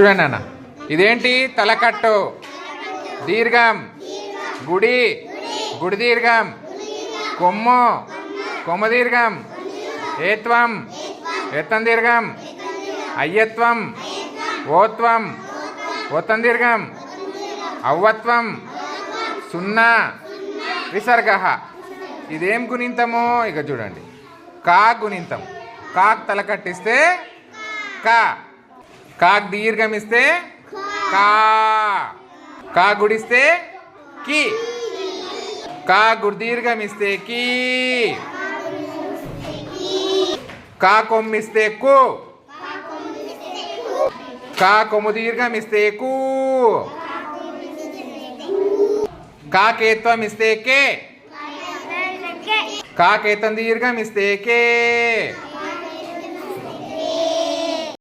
చూడండి అన్న. ఇదేంటి? తలకట్టు. దీర్ఘం. గుడి. గుడి దీర్ఘం. కొమ్ము. కొమ్మ దీర్ఘం. ఏత్వం. ఎత్తం దీర్ఘం. అయ్యత్వం. ఓత్వం. ఓత్తం దీర్ఘం. అవ్వత్వం. సున్నా. విసర్గ. ఇదేం గుణింతమో ఇక చూడండి. కా గుణింతం. కాక్ తలకట్టిస్తే కా. కాక్ దీర్ఘం ఇస్తే కా. కా గుడిస్తే కి. కా గుడి దీర్ఘం ఇస్తే కీ. కా కొమ్మిస్తే కు. కా కొమ్ము దీర్ఘం ఇస్తే కు. కా కేత్వం ఇస్తే కే. కా కేతం దీర్ఘం ఇస్తే కే.